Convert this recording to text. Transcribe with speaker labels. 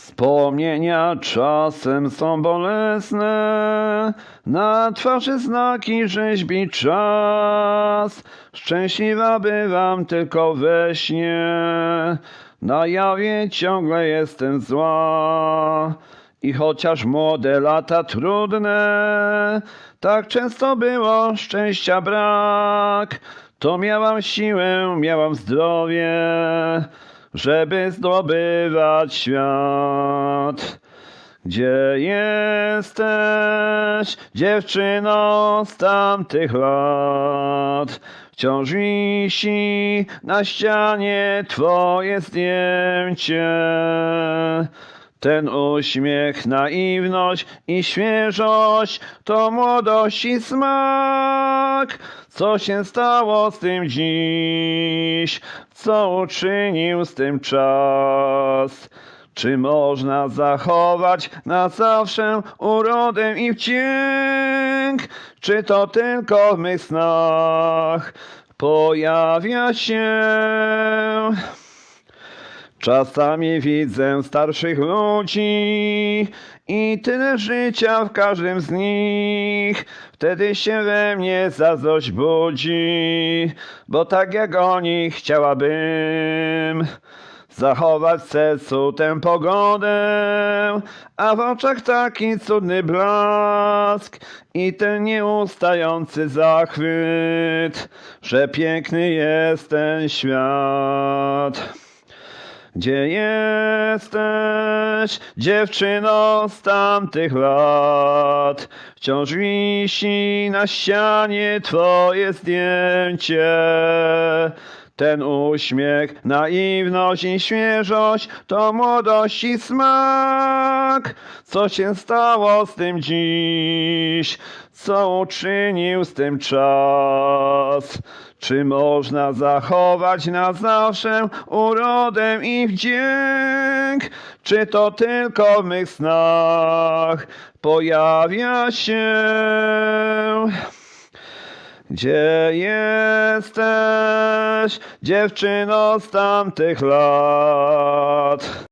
Speaker 1: Wspomnienia czasem są bolesne, na twarzy znaki rzeźbi czas. Szczęśliwa bywam tylko we śnie, na jawie ciągle jestem zła. I chociaż młode lata trudne, tak często było szczęścia brak, to miałam siłę, miałam zdrowie, żeby zdobywać świat. Gdzie jesteś, dziewczyno z tamtych lat? Wciąż wisi na ścianie twoje zdjęcie. Ten uśmiech, naiwność i świeżość to młodości smak. Co się stało z tym dziś? Co uczynił z tym czas? Czy można zachować na zawsze urodę i wdzięk? Czy to tylko w mych snach pojawia się? Czasami widzę starszych ludzi i tyle życia w każdym z nich. Wtedy się we mnie zazdrość budzi, bo tak jak oni chciałabym zachować w sercu tę pogodę, a w oczach taki cudny blask i ten nieustający zachwyt, że piękny jest ten świat. Gdzie jesteś, dziewczyno z tamtych lat? Wciąż wisi na ścianie twoje zdjęcie. Ten uśmiech, naiwność i świeżość to młodości smak. Co się stało z tym dziś? Co uczynił z tym czas? Czy można zachować na zawsze urodę i wdzięk? Czy to tylko w mych snach pojawia się? Gdzie jesteś, dziewczyno z tamtych lat?